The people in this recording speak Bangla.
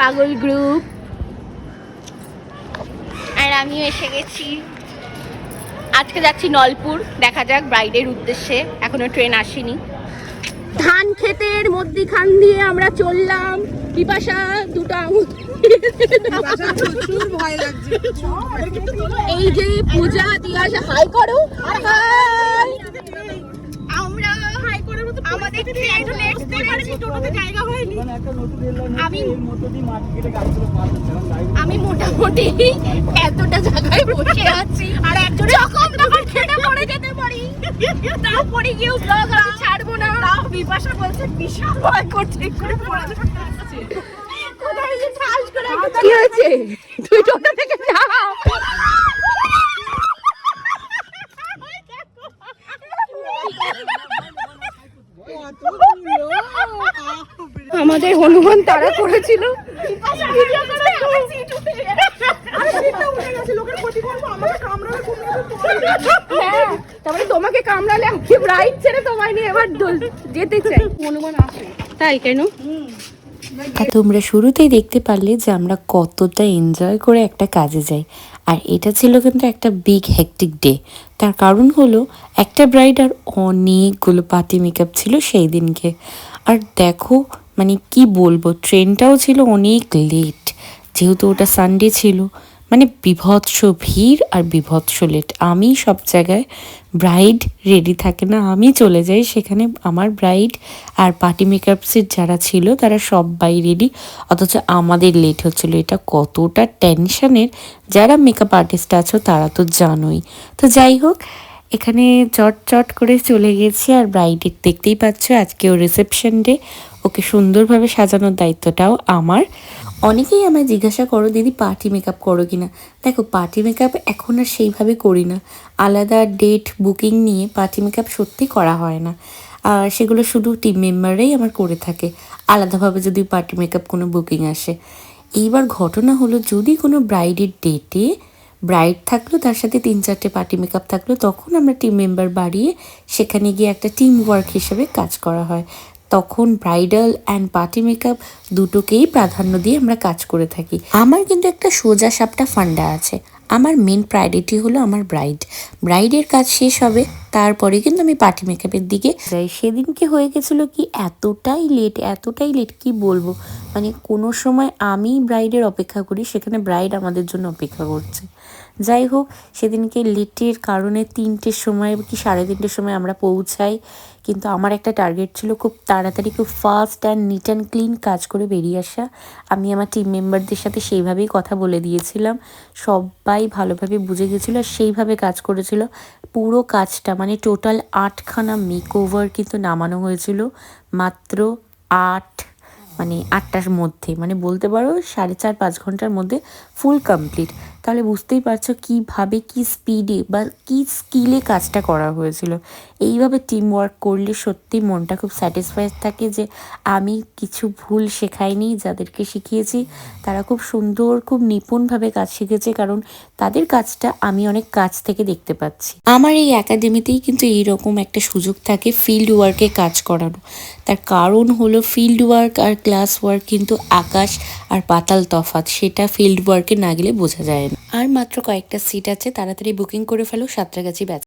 পাগল গ্রুপ আর আমিও এসে গেছি। আজকে যাচ্ছি নলপুর। দেখা যাক ব্রাইডের উদ্দেশ্যে। এখনও ট্রেন আসেনি। ধান ক্ষেতের মধ্যিখান দিয়ে আমরা চললাম। বিপাশা দুটো আঙুল। এই যে পূজা দিয়ে হাই করো। হাই! টোটোতে জায়গা হয়নি? আমি আমি মোটামুটি এতটা জায়গায় বসে আছি। আর একজন যখন তখন খেতে পড়ে যেতে পারি। তারপরে গিয়েও ব্লগ আমি ছাড়বো না। তাও বিপাশা বলছে বিশাল ভয় করছে করে পড়ে যাচ্ছে কোথায় যে ঠাস করে কি হয়েছে? তুই টোটো থেকে যাও। আমাদের হনুমান তারা করেছিল। হ্যাঁ, তারপরে তোমাকে কামড়ালে আমি ব্রাইট ছেড়ে তোমায় নিয়ে এবার যেতে চাই। হনুমান আসে। তাই কেন? আর তোমরা শুরুতেই দেখতে পারলে যে আমরা কতটা এনজয় করে একটা কাজে যাই। আর এটা ছিল কিন্তু একটা বিগ হেকটিক ডে তার কারণ হলো একটা ব্রাইড আর অনেকগুলো পার্টি মেকআপ ছিল সেই দিনকে। আর দেখো মানে কি বলব ট্রেনটাও ছিল অনেক লেট যেহেতু ওটা সানডে ছিল। মানে বিভৎস ভিড় আর বিভৎস লেট আমি সব জায়গায় ব্রাইড রেডি থাকে না, আমি চলে যাই সেখানে। আমার ব্রাইড আর পার্টি মেকআপসের যারা ছিল, তারা সবাই রেডি অথচ আমাদের লেট হচ্ছিল। এটা কতটা টেনশনের যারা মেকআপ আর্টিস্ট আছো, তারা তো জানোই। তো যাই হোক এখানে চট চট করে চলে গেছি আর ব্রাইডের দেখতেই পাচ্ছ আজকে ও রিসেপশন ডে ওকে সুন্দরভাবে সাজানোর দায়িত্বটাও আমার। অনেকেই আমায় জিজ্ঞাসা করো, দিদি পার্টি মেকআপ করো কি না দেখো পার্টি মেকআপ এখন আর সেইভাবে করি না। আলাদা ডেট বুকিং নিয়ে পার্টি মেকআপ সত্যি করা হয় না। আর সেগুলো শুধু টিম মেম্বাররাই আমার করে থাকে। আলাদাভাবে যদি পার্টি মেকআপ কোনো বুকিং আসে। এইবার ঘটনা হলো, যদি কোনো ব্রাইডের ডেটে ব্রাইড থাকল, তার সাথে তিন চারটে পার্টি মেকআপ থাকল। তখন আমরা টিম মেম্বার বাড়িয়ে সেখানে গিয়ে একটা টিম ওয়ার্ক হিসেবে কাজ করা হয়। তখন ব্রাইডাল অ্যান্ড পার্টি মেকআপ দুটোকেই প্রাধান্য দিয়ে আমরা কাজ করে থাকি। আমার কিন্তু একটা সোজা সাপটা ফান্ডা আছে। আমার মেন প্রায়োরিটি হলো আমার ব্রাইড ব্রাইডের কাজ শেষ হবে তারপরে কিন্তু আমি পার্টি মেকআপের দিকে যাই। সেদিনকে হয়ে গেছিল কি এতটাই লেট এতটাই লেট কি বলব? মানে কোনো সময় আমি ব্রাইডের অপেক্ষা করি, সেখানে ব্রাইড আমাদের জন্য অপেক্ষা করছে। যাই হোক, সেদিনকে লেটের কারণে তিনটের সময় কি সাড়ে তিনটের সময় আমরা পৌঁছাই। কিন্তু আমার একটা টার্গেট ছিল খুব তাড়াতাড়ি, খুব fast and neat and clean কাজ করে বেরিয়ে আসা। আমি আমার টিম মেম্বারদের সাথে সেইভাবেই কথা বলে দিয়েছিলাম। সবাই ভালোভাবে বুঝে গেছিল আর সেইভাবে কাজ করেছিল। পুরো কাজটা মানে টোটাল আটখানা মেকওভার কিন্তু নামানো হয়েছিল। মাত্র আট মানে আটটার মধ্যে মানে বলতে পারো সাড়ে চার, পাঁচ ঘণ্টার মধ্যে ফুল কমপ্লিট তাহলে বুঝতেই পারছ কীভাবে কি স্পিডে বা কি স্কিলে কাজটা করা হয়েছিল। এইভাবে টিম ওয়ার্ক করলে সত্যি মনটা খুব স্যাটিসফাইড থাকে যে আমি কিছু ভুল শেখাইনি যাদেরকে শিখিয়েছি। তারা খুব সুন্দর, খুব নিপুণভাবে কাজ শিখেছে কারণ তাদের কাজটা আমি অনেক কাছ থেকে দেখতে পাচ্ছি। আমার এই একাডেমিতেই কিন্তু এইরকম একটা সুযোগ থাকে ফিল্ড ওয়ার্কে কাজ করানো। তার কারণ হলো ফিল্ড ওয়ার্ক আর ক্লাস ওয়ার্ক কিন্তু আকাশ আর পাতাল তফাৎ, সেটা ফিল্ড ওয়ার্কে না গেলে বোঝা যায় আর মাত্র কয়েকটা সিট আছে তাড়াতাড়ি বুকিং করে ফেলো সাঁতরাগাছি ব্যাচ